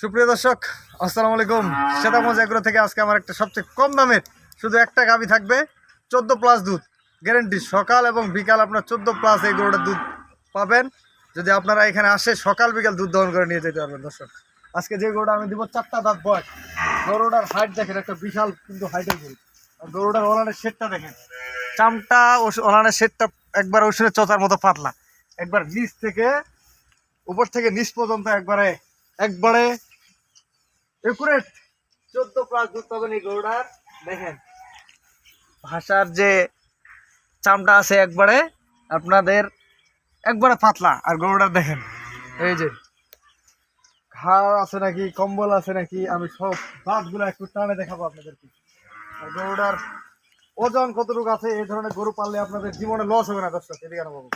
সুপ্রিয় দর্শক, আসসালামু আলাইকুম। শ্বেতামজ এগ্রো থেকে আজকে আমার একটা সবচেয়ে কম দামের, শুধু একটা গাভি থাকবে, চোদ্দ প্লাস দুধ। গ্যারেন্টি, সকাল এবং বিকাল আপনার চোদ্দ প্লাস এই গরুটার দুধ পাবেন। যদি আপনারা এখানে আসে, সকাল বিকাল দুধ দহন করে নিয়ে যেতে পারবেন দর্শক। আজকে যে গরুটা আমি দিব চারটা দাঁত বয়স, গরুটার হাইট দেখেন, একটা বিশাল কিন্তু হাইটের গরু। আর গরুটার ওলানের শেডটা দেখেন। চামটা ওলানের শেডটা একবার ওষুধের চোতার মতো পাতলা। একবার নিচ থেকে, উপর থেকে নিচ পর্যন্ত একবারে একবারে একুরেট। চোদ্দ প্লাস দুধ পাবেন এই গরুটার। দেখেন। ভাষার যে চামটা আছে একবারে আপনাদের একবারে পাতলা। আর গরুটার দেখেন এই যে। ঘাড় আছে নাকি কম্বল আছে নাকি আমি সব দাঁতগুলো একটু টানে দেখাবো আপনাদেরকে। আর গরুটার ওজন কতটুকু আছে এই ধরনের গরু পাললে আপনাদের জীবনে লস হবে না দর্শক এদিকে বাবু।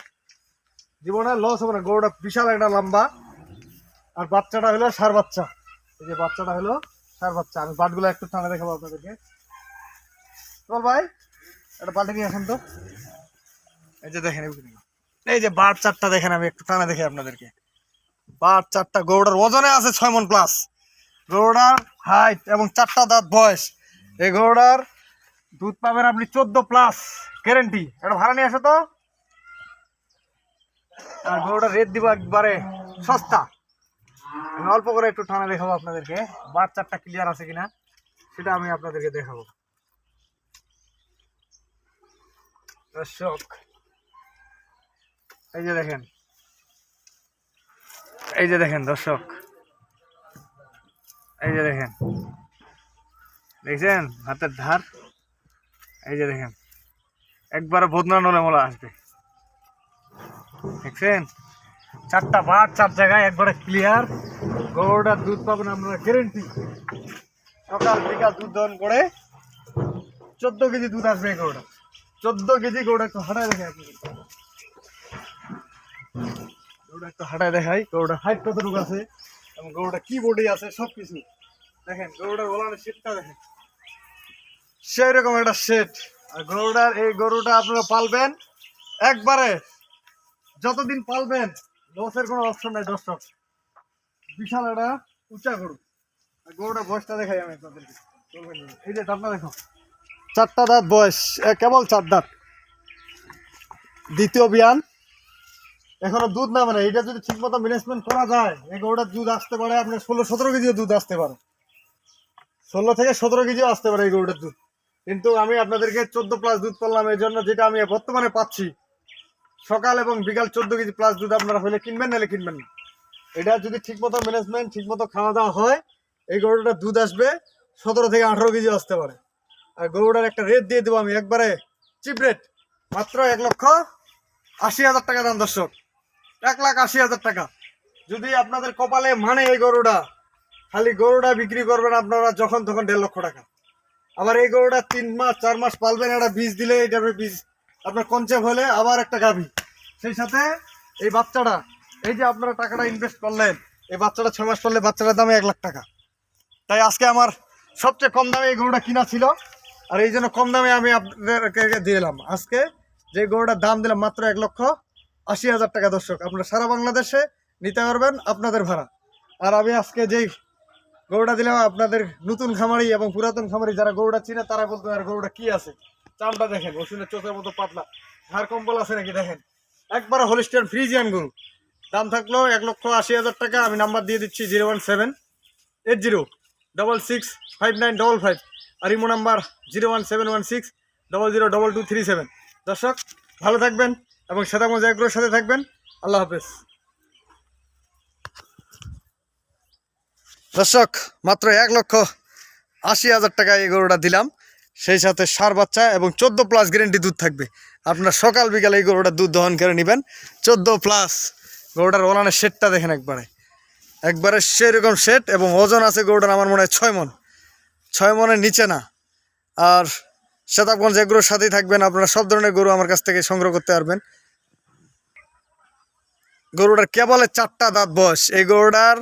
জীবনে লস হবে না গরুটা বিশাল একটা লম্বা। আর বাচ্চাটা হলো সার বাচ্চা। এই যে বাচ্চাটা হলো সার বাচ্চা। আমি বাটগুলো একটু টানা দেখাবো আপনাদেরকে। চল ভাই, একটা বাটে নিয়ে আসেন তো। এই যে দেখেন এই যে বাট চারটা দেখেন, আমি একটু টানা দেখি আপনাদেরকে। বাট চারটা গরুটার ওজনে আছে ছয় মন প্লাস গরুটার হাইট এবং চারটা দাঁত বয়স। এই গরুটার দুধ পাবেন আপনি চোদ্দ প্লাস গ্যারেন্টি এটা ভাড়া নিয়ে আসো তো। আর গরুটার রেট দিব একবারে সস্তা। অল্প করে একটু টানা দেখাবো আপনাদেরকে। বাচ্চারটা ক্লিয়ার আছে কিনা, সেটা আমি আপনাদেরকে দেখাবো। দর্শক, এই যে দেখেন, এই যে দেখেন দর্শক, এই যে দেখেন, দেখছেন? হাতের ধার, এই যে দেখেন, একবারে বদনা নলে মোলা আসবে। দেখছেন? চারটা বার, চার জায়গায় একবারে ক্লিয়ার গরুটার দুধ পাবেন আপনারা গ্যারেন্টি সকাল বিকাল দুধ দহন করে চোদ্দ কেজি দুধ আসবে এই গরুটা। চোদ্দ কেজি গরুটা একটু হাঁটায় দেখায় আপনি গরুটা একটু হাঁটায় দেখাই, গরুটা হাইট কতটুকু আছে এবং গরুটা কি বডি আছে সব কিছু দেখেন, গরুটার ওলানের শেটটা দেখেন। সেই রকম একটা শেট আর গরুটার, এই গরুটা আপনারা পালবেন একবারে, যতদিন পালবেন লসের কোনো অপশন নাই, দর্শক। বিশাল একটা উঁচা গরু। আর গরুটা বয়সটা দেখাই আমি আপনাদেরকে। এই যে দাঁতটা দেখো। চারটা দাঁত বয়স কেবল চার দাঁত। দ্বিতীয় বিয়ান। এখনও দুধ না মানে এটা যদি ঠিক মতো ম্যানেজমেন্ট করা যায়, এই গরুটার দুধ আসতে পারে আপনার ষোলো, সতেরো কেজিও দুধ আসতে পারে। ষোলো থেকে সতেরো কেজিও আসতে পারে এই গরুটার দুধ। কিন্তু আমি আপনাদেরকে চোদ্দ প্লাস দুধ পারলাম এই জন্য যেটা আমি বর্তমানে পাচ্ছি সকাল এবং বিকাল চোদ্দ কেজি প্লাস দুধ আপনারা হলে কিনবেন, নাহলে কিনবেন না। এটা যদি ঠিকমতো ম্যানেজমেন্ট ঠিকমতো খাওয়া দাওয়া হয়, এই গরুটার দুধ আসবে সতেরো থেকে আঠারো কেজি আসতে পারে। আর গরুটার একটা রেট দিয়ে দেবো আমি একবারে চিপ রেট মাত্র এক লক্ষ আশি হাজার টাকা দাম, দর্শক। এক লাখ আশি হাজার টাকা। যদি আপনাদের কপালে মানে এই গরুটা, খালি গরুটা বিক্রি করবেন আপনারা যখন তখন দেড় লক্ষ টাকা। আবার এই গরুটা তিন মাস, চার মাস পালবেন একটা বীজ দিলে এটা বীজ আপনার কনচেপ হলে আবার একটা গাভী। সেই সাথে এই বাচ্চাটা, এই যে আপনারা টাকাটা ইনভেস্ট করলেন, এই বাচ্চাটা ছয় মাস পড়লে বাচ্চাটার দামে এক লাখ টাকা। তাই আজকে আমার সবচেয়ে কম দামে এই গরুটা কিনা ছিল, আর এই জন্য কম দামে আমি আপনাদেরকে দিলাম আজকে যে গরুটার দাম দিলাম মাত্র এক লক্ষ আশি হাজার টাকা, দর্শক। আপনারা সারা বাংলাদেশে নিতে পারবেন আপনাদের ভাড়া। আর আমি আজকে যেই গরুটা দিলাম, আপনাদের নতুন খামারি এবং পুরাতন খামারি যারা গরুটা চিনে, তারা বলতে আর গরুটা কি আছে। চামটা দেখেন ওষুধের চোখের মতো পাতলা। হাড় কম্বল আছে নাকি দেখেন? একবারে হোলিস্টিয়ান ফ্রিজিয়ান গরু। দাম থাকল এক লক্ষ আশি হাজার টাকা, আমি নাম্বার দিয়ে দিচ্ছি zero one seven eight zero double six five nine double five আর imo number zero one seven one six double zero double two three seven. দর্শক, ভালো থাকবেন এবং শ্বেতামজ এগ্রোর সাথে থাকবেন। আল্লাহ হাফেজ। দর্শক, মাত্র এক লক্ষ আশি হাজার টাকা এই গরুটা দিলাম। সেই সাথে সার বাচ্চা এবং চোদ্দ প্লাস গ্যারেন্টি দুধ থাকবে। আপনার সকাল, বিকালে এই গরুটা দুধ দহন করে নেবেন। চোদ্দ প্লাস গরুটার ওলানের শেডটা দেখেন একবারে। একবারে সেরকম শেড এবং ওজন আছে গরুটার আমার মনে হয় ছয় মন। ছয় মনের নিচে না। আর শতাবগঞ্জ এগুলোর সাথেই থাকবেন। আপনারা সব ধরনের গরু আমার কাছ থেকে সংগ্রহ করতে পারবেন। গরুটার কেবলের চারটা দাঁত বয়স। এই গরুটার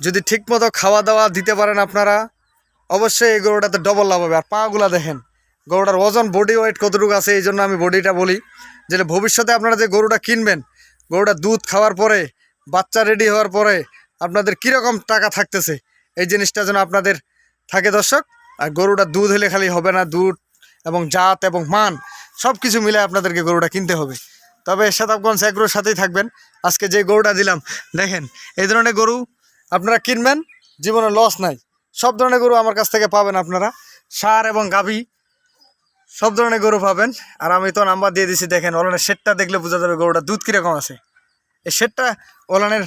যদি ঠিকমতো খাওয়া দাওয়া দিতে পারেন আপনারা অবশ্যই এই গরুটাতে ডবল লাভ হবে। আর পাগুলা দেখেন, গরুটার ওজন বডি ওয়েট কতটুকু আছে, এই জন্য আমি বডিটা বলি। যে ভবিষ্যতে আপনারা যে গরুটা কিনবেন, গরুটা দুধ খাওয়ার পরে, বাচ্চা রেডি হওয়ার পরে আপনাদের কীরকম টাকা থাকতেছে, এই জিনিসটা যেন আপনাদের থাকে দর্শক। আর গরুটা দুধ হলে খালি হবে না, দুধ এবং জাত এবং মান সব কিছু মিলে আপনাদেরকে গরুটা কিনতে হবে। তবে শতাবগঞ্জ এগ্রোর সাথেই থাকবেন। আজকে যে গরুটা দিলাম, দেখেন, এই ধরনের গরু আপনারা কিনবেন, জীবনে লস নাই। সব ধরনের গরু আমার কাছ থেকে পাবেন আপনারা। সার এবং গাভী, সব ধরনের গরু পাবেন। আর আমি তো নাম্বার দিয়ে দিছি, দেখেন, ওলানের শেডটা দেখলে বোঝা যাবে গরুটা দুধ কীরকম আছে। এই শেডটা ওলানের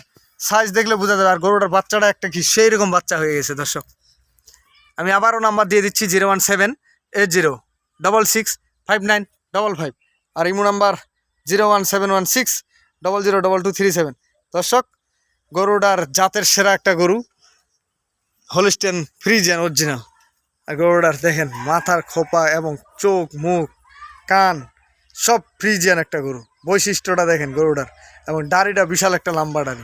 সাইজ দেখলে বোঝা যাবে, আর গরুটার বাচ্চাটা একটা কি সেই রকম বাচ্চা হয়ে গেছে, দর্শক। আমি আবারও নাম্বার দিয়ে দিচ্ছি, zero one seven eight zero double six five nine double five. আর imo number zero one seven one six double zero double two three seven. দর্শক, গরুটার জাতের সেরা একটা গরু। হলিস্টেন ফ্রিজিয়ান অরিজিনাল আর গরুটার দেখেন, মাথার খোপা এবং চোখ, মুখ, কান, সব ফ্রিজিয়ান একটা গরু। বৈশিষ্ট্যটা দেখেন গরুটার। এবং দাড়িটা বিশাল একটা লম্বা দাড়ি।